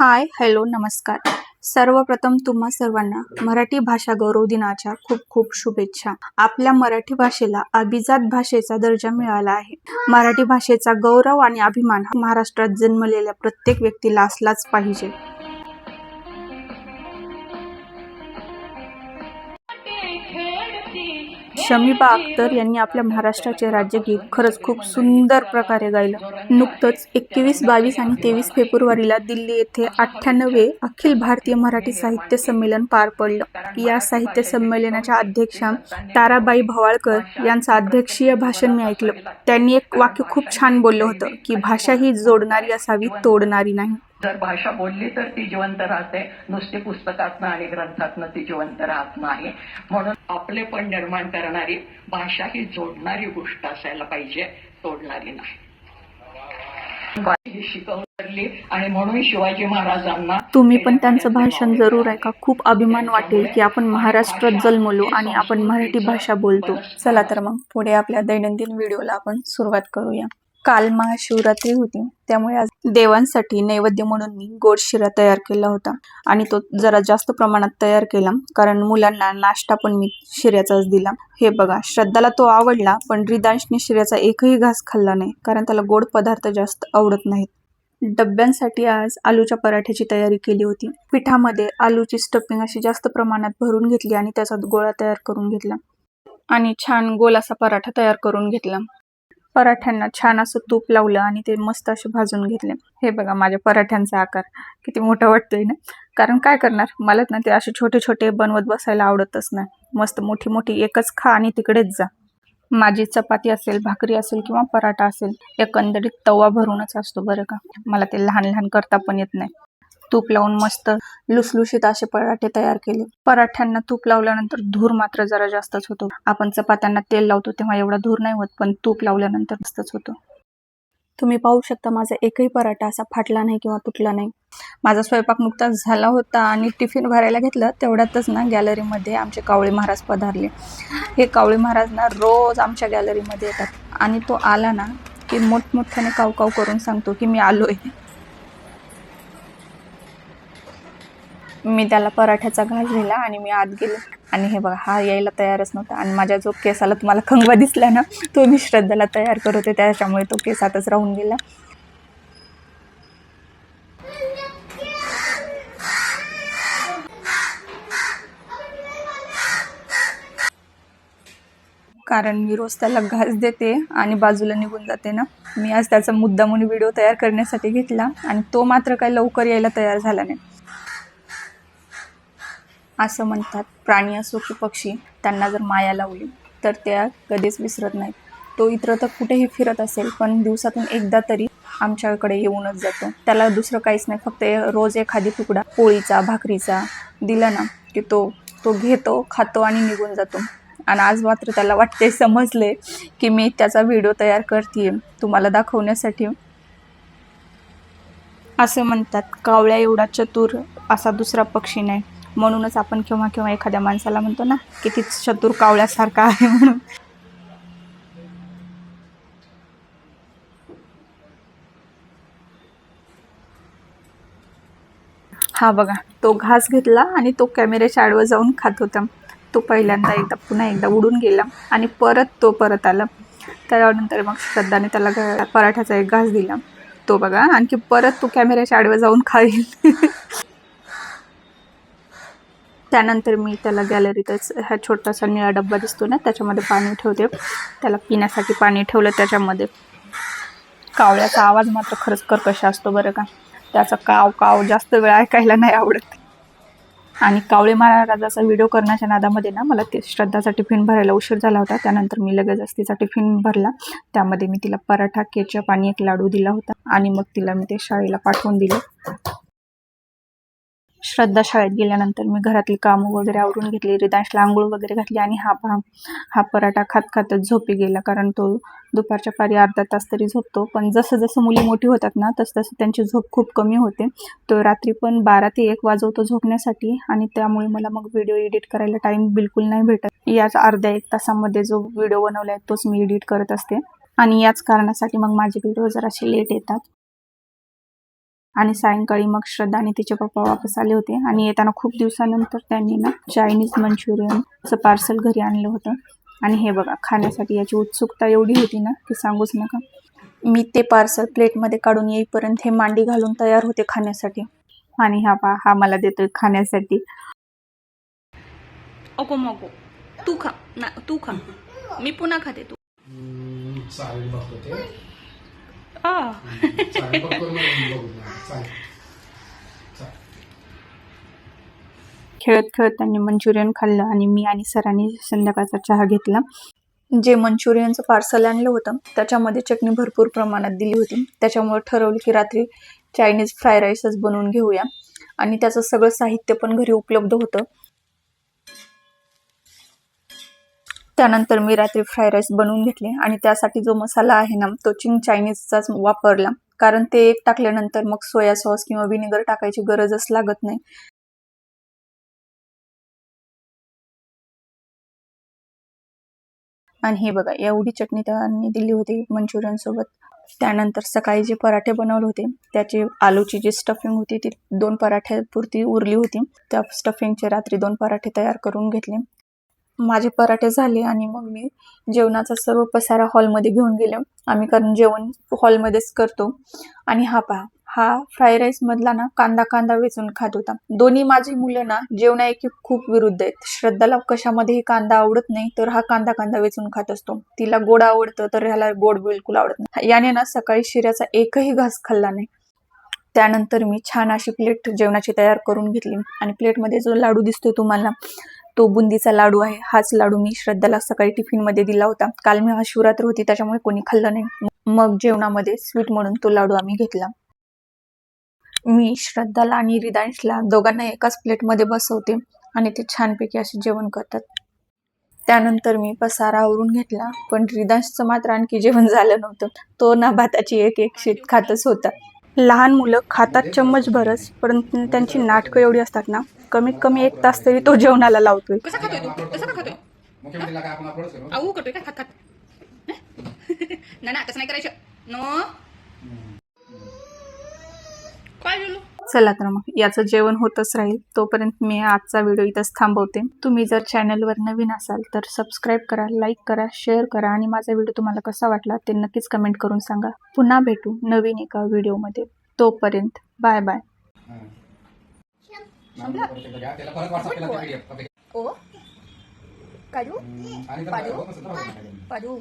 Hi hello नमस्कार. सर्वप्रथम तुम्हा सर्वांना मराठी भाषा गौरव दिनाच्या खूप खूप शुभेच्छा. आपल्या मराठी भाषेला अभिजात भाषेचा दर्जा मिळाला आहे. मराठी भाषेचा गौरव आणि अभिमान महाराष्ट्रात जन्मलेल्या प्रत्येक व्यक्तीला असलाच पाहिजे. शमीबा अख्तर यांनी आपल्या महाराष्ट्राचे राज्यगीत खरंच खूप सुंदर प्रकारे गायलं. नुकतंच एकवीस बावीस आणि तेवीस फेब्रुवारीला दिल्ली येथे अठ्ठ्याण्णवे अखिल भारतीय मराठी साहित्य संमेलन पार पडलं. या साहित्य संमेलनाच्या अध्यक्षा ताराबाई भवाळकर यांचं अध्यक्षीय भाषण मी ऐकलं. त्यांनी एक वाक्य खूप छान बोललं होतं की भाषा ही जोडणारी असावी तोडणारी नाही. जर भाषा बोलली तर ती जिवंत राहते. नुसती पुस्तकातनं आणि ग्रंथातनं ती जिवंत राहत नाही. म्हणून आपले पण निर्माण करणारी भाषा ही जोडणारी गोष्ट असायला पाहिजे तोडणारी नाही. ही शिकवली आणि म्हणून शिवाजी महाराजांना तुम्ही पण त्यांचं भाषण जरूर ऐका. खूप अभिमान वाटेल की आपण महाराष्ट्रात जन्मलो आणि आपण मराठी भाषा बोलतो. चला तर मग पुढे आपल्या दैनंदिन व्हिडिओला आपण सुरुवात करूया. काल महाशिवरात्री होती. त्यामुळे आज देवांसाठी नैवेद्य म्हणून मी गोड शिरा तयार केला होता. आणि तो जरा जास्त प्रमाणात तयार केला कारण मुलांना नाश्ता पण मी शिऱ्याचाच दिला. हे बघा श्रद्धाला तो आवडला पण रिदांशने शिऱ्याचा एकही घास खाल्ला नाही कारण त्याला गोड पदार्थ जास्त आवडत नाहीत. डब्यांसाठी आज आलूच्या पराठ्याची तयारी केली होती. पिठामध्ये आलूची स्टफिंग अशी जास्त प्रमाणात भरून घेतली आणि त्याचा गोळा तयार करून घेतला. आणि छान गोल असा पराठा तयार करून घेतला. पराठ्यांना छान असं तूप लावलं आणि ते मस्त असे भाजून घेतले. हे बघा माझ्या पराठ्यांचा आकार. किती मोठा वाटतोय ना? कारण काय करणार? मला ना ते असे छोटे छोटे बनवत बसायला आवडतच नाही. मस्त मोठी मोठी एकच खा आणि तिकडेच जा. माझी चपाती असेल भाकरी असेल किंवा पराठा असेल एकंदरीत तवा भरूनच असतो बरं का? मला ते लहान लहान करता पण येत नाही. तूप लावून मस्त लुसलुशीत असे पराठे तयार केले. पराठ्यांना तूप लावल्यानंतर धूर मात्र जरा जास्तच होतो. आपण चपात्यांना तेल लावतो तेव्हा एवढा धूर नाही होत पण तूप लावल्यानंतर जास्तच होतो. तुम्ही पाहू शकता माझा एकही पराठा असा फाटला नाही किंवा तुटला नाही. माझा स्वयंपाक नुकताच झाला होता आणि टिफिन भरायला घेतलं तेवढ्यातच ना गॅलरीमध्ये आमचे कावळे महाराज पधारले. हे कावळे महाराज ना रोज आमच्या गॅलरीमध्ये येतात आणि तो आला ना की मोठमोठ्याने काव काव करून सांगतो की मी आलो आहे मी त्याला पराठ्याचा घास दिला आणि मी आत गेले. आणि हे बघा हा यायला तयारच नव्हता. आणि माझ्या जो केसाला तुम्हाला खंगवा दिसला ना तो मी श्रद्धाला तयार करत होते. त्याच्यामुळे तो केसातच राहून गेला. कारण मी रोज त्याला घास देते आणि बाजूला निघून जाते ना मी आज त्याचा मुद्दा म्हणून व्हिडिओ तयार करण्यासाठी घेतला. आणि तो मात्र काही लवकर यायला तयार झाला नाही. असं म्हणतात. प्राणी असो की पक्षी त्यांना जर माया लावली तर त्या कधीच विसरत नाहीत. तो इतर तर कुठेही फिरत असेल पण दिवसातून एकदा तरी आमच्याकडे येऊनच जातो. त्याला दुसरं काहीच नाही फक्त रोज एखादी तुकडा पोळीचा भाकरीचा दिला ना की तो तो घेतो खातो आणि निघून जातो. आणि आज मात्र त्याला वाटते समजले की मी त्याचा व्हिडिओ तयार करते तुम्हाला दाखवण्यासाठी. असं म्हणतात कावळ्या एवढा चतुर असा दुसरा पक्षी नाही. म्हणूनच आपण केव्हा केव्हा एखाद्या माणसाला म्हणतो ना की ती चतुर कावळ्यासारखा आहे म्हणून. हा बघा तो घास घेतला आणि तो कॅमेऱ्याच्या आडवं जाऊन खात होता. तो पहिल्यांदा एकदा पुन्हा एकदा उडून गेला आणि परत तो परत आला. त्यानंतर मग श्रद्धाने त्याला पराठ्याचा एक घास दिला. तो बघा आणखी परत तो कॅमेऱ्याच्या आडवं जाऊन खाईल. त्यानंतर मी त्याला गॅलरीतच हा छोटासा निळा डब्बा दिसतो ना त्याच्यामध्ये पाणी ठेवते. त्याला पिण्यासाठी पाणी ठेवलं त्याच्यामध्ये. कावळ्याचा आवाज मात्र खरंच कर्कश असतो बरं का. त्याचा काव काव जास्त वेळ ऐकायला नाही आवडत. आणि कावळे महाराजाचा व्हिडिओ करण्याच्या नादामध्ये ना मला ते श्रद्धाचा टिफिन भरायला उशीर झाला होता. त्यानंतर मी लगेच तिचा टिफिन भरला. त्यामध्ये मी तिला पराठा केचप आणि एक लाडू दिला होता. आणि मग तिला मी ते शाळेला पाठवून दिलं. श्रद्धा शाळेत गेल्यानंतर मी घरातली कामं वगैरे आवरून घेतली रिदांशला आंघोळ वगैरे घातली आणि हा पहा हा पराठा खात खातच झोपी गेला. कारण तो दुपारच्या पारी अर्धा तास तरी झोपतो. पण जसं जसं मुली मोठी होतात ना तसं तसं त्यांची झोप खूप कमी होते. तो रात्री पण बारा ते एक वाजवतो झोपण्यासाठी आणि त्यामुळे मला मग व्हिडिओ एडिट करायला टाईम बिलकुल नाही भेटत. याच अर्ध्या एक तासामध्ये जो व्हिडिओ बनवला आहे तोच मी एडिट करत असते. आणि याच कारणासाठी मग माझे व्हिडिओ जरासे लेट येतात. आणि सायंकाळी मग श्रद्धा आणि तिचे पप्पा वापस आले होते. आणि येताना खूप दिवसानंतर त्यांनी ना चायनीज मंचुरियनचं पार्सल घरी आणलं होतं. आणि हे बघा खाण्यासाठी याची उत्सुकता एवढी होती ना की सांगूच नका. मी ते पार्सल प्लेटमध्ये काढून येईपर्यंत हे मांडी घालून तयार होते खाण्यासाठी. आणि हा पा हा मला देतोय खाण्यासाठी. अगो मगो तू खा. ना तू खा. मी पुन्हा खाते तू. चालेल बघतो ते. आ चालेल बघतो खेळत खेळत त्यांनी मंचुरियन खाल्लं आणि मी आणि सरांनी संध्याकाळचा चहा घेतला. जे मंचुरियनचं पार्सल आणलं होतं त्याच्यामध्ये चटणी भरपूर प्रमाणात दिली होती. त्याच्यामुळे ठरवलं की रात्री चायनीज फ्राय राईसच बनवून घेऊया. आणि त्याचं सगळं साहित्य पण घरी उपलब्ध होतं. त्यानंतर मी रात्री फ्राय राईस बनवून घेतले आणि त्यासाठी जो मसाला आहे ना तो चिंग चायनीजचाच वापरला. कारण ते एक टाकल्यानंतर मग सोया सॉस किंवा विनेगर टाकायची गरजच लागत नाही. आणि हे बघा एवढी चटणी त्यांनी दिली होती मंचुरियन सोबत त्यानंतर सकाळी जे पराठे बनवले होते त्याची आलूची जी स्टफिंग होती ती दोन पराठ्यापुरती उरली होती. त्या स्टफिंगचे रात्री दोन पराठे तयार करून घेतले. माझे पराठे झाले आणि मग मी जेवणाचा सर्व पसारा हॉलमध्ये घेऊन गेले. आम्ही कारण जेवण हॉलमध्येच करतो. आणि हा पहा हा फ्राय राईस मधला ना कांदा कांदा वेचून खात होता. दोन्ही माझी मुलं ना जेवणाएकी खूप विरुद्ध आहेत. श्रद्धाला कशामध्येही कांदा आवडत नाही तर हा कांदा कांदा वेचून खात असतो. तिला गोड आवडतं तर ह्याला गोड बिलकुल आवडत नाही. याने ना सकाळी शिऱ्याचा एकही घास खाल्ला नाही. त्यानंतर मी छान अशी प्लेट जेवणाची तयार करून घेतली. आणि प्लेटमध्ये जो लाडू दिसतोय तुम्हाला तो बुंदीचा लाडू आहे. हाच लाडू मी श्रद्धाला सकाळी टिफिनमध्ये दिला होता. काल मी शिवरात्र होती त्याच्यामुळे कोणी खाल्लं नाही. मग जेवणामध्ये स्वीट म्हणून तो लाडू आम्ही घेतला. मी श्रद्धाला आणि रिदांशला दोघांना एकाच प्लेटमध्ये बसवते आणि ते छानपैकी असे जेवण करतात. त्यानंतर मी पसारा आवरून घेतला पण रिदांशचं मात्र आणखी जेवण झालं नव्हतं. तो ना भाताची एक एक शीत खातच होता. लहान मुलं खातात चम्मच भरच परंतु त्यांची नाटकं एवढी असतात ना कमीत कमी एक तास तरी तो जेवणाला लावतोय. कसा खातोय तू? कसा का खातोय? मुख्यमंत्रीला काय आपण अपलोड करू. आऊ करतोय काय खात खात. नाही ना तसं नाही करायचं. नो. काय बोलू? चला तर मग याचं जेवण होतच राहील. तोपर्यंत मी आजचा व्हिडिओ इथंच थांबवते. तुम्ही जर चॅनलवर नवीन असाल तर सबस्क्राईब करा लाईक करा शेअर करा आणि माझा व्हिडिओ तुम्हाला कसा वाटला ते नक्कीच कमेंट करून सांगा. पुन्हा भेटू नवीन एका व्हिडिओमध्ये. तोपर्यंत बाय बाय. पाडू.